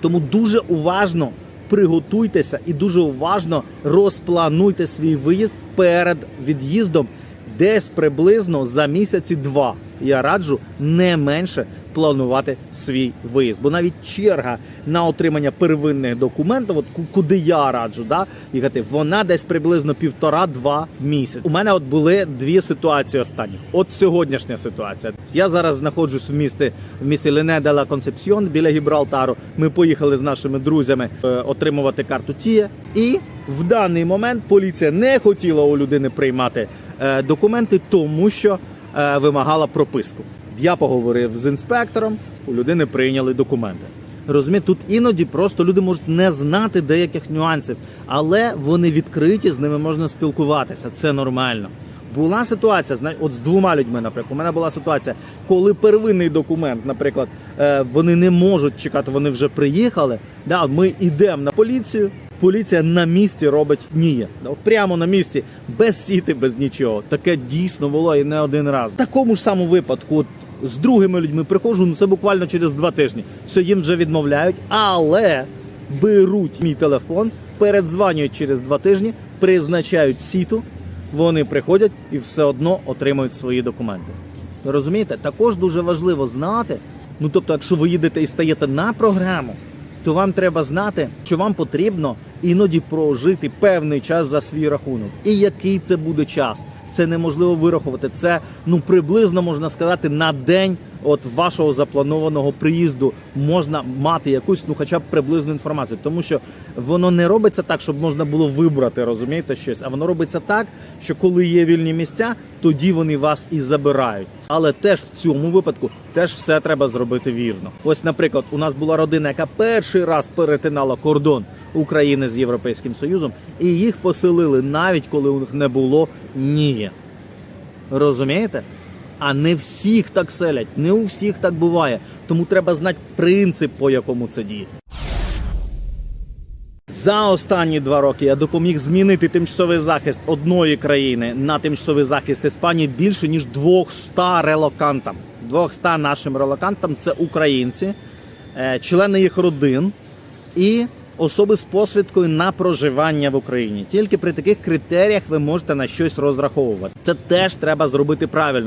Тому дуже уважно приготуйтеся і дуже уважно розплануйте свій виїзд перед від'їздом десь приблизно за місяці два. Я раджу не менше планувати свій виїзд, бо навіть черга на отримання первинних документів, от куди я раджу, да, їхати, вона десь приблизно півтора-два місяці. У мене от були дві ситуації останні. От сьогоднішня ситуація. Я зараз знаходжусь в місті в місті Лене де ла Концепсіон біля Гібралтару. Ми поїхали з нашими друзями е, отримувати карту Тія. І в даний момент поліція не хотіла у людини приймати документи, тому що е, вимагала прописку. Я поговорив з інспектором, у людини прийняли документи. Розумієте, тут іноді просто люди можуть не знати деяких нюансів, але вони відкриті, з ними можна спілкуватися. Це нормально. Була ситуація, от з двома людьми, наприклад, у мене була ситуація, коли первинний документ, наприклад, е, вони не можуть чекати, вони вже приїхали. Да, ми йдемо на поліцію. Поліція на місці робить ні. От Прямо на місці, без сіти, без нічого. Таке дійсно було і не один раз. В такому ж самому випадку, з другими людьми приходжу, ну це буквально через два тижні. Все їм вже відмовляють, але беруть мій телефон, передзванюють через два тижні, призначають сіту, вони приходять і все одно отримують свої документи. Розумієте? Також дуже важливо знати. Ну тобто, якщо ви їдете і стаєте на програму, то вам треба знати, що вам потрібно іноді прожити певний час за свій рахунок. І який це буде час. Це неможливо вирахувати. Це ну приблизно можна сказати на день от вашого запланованого приїзду можна мати якусь, ну хоча б приблизну інформацію, тому що воно не робиться так, щоб можна було вибрати, розумієте, щось, а воно робиться так, що коли є вільні місця, тоді вони вас і забирають. Але теж в цьому випадку теж все треба зробити вірно. Ось, наприклад, у нас була родина, яка перший раз перетинала кордон України з Європейським Союзом, і їх поселили навіть коли у них не було ні. Розумієте? А не всіх так селять, не у всіх так буває. Тому треба знати принцип, по якому це діє. За останні два роки я допоміг змінити тимчасовий захист одної країни на тимчасовий захист Іспанії більше ніж 200 релокантам. 200 нашим релокантам це українці, е, члени їх родин і особи з посвідкою на проживання в Україні. Тільки при таких критеріях ви можете на щось розраховувати. Це теж треба зробити правильно.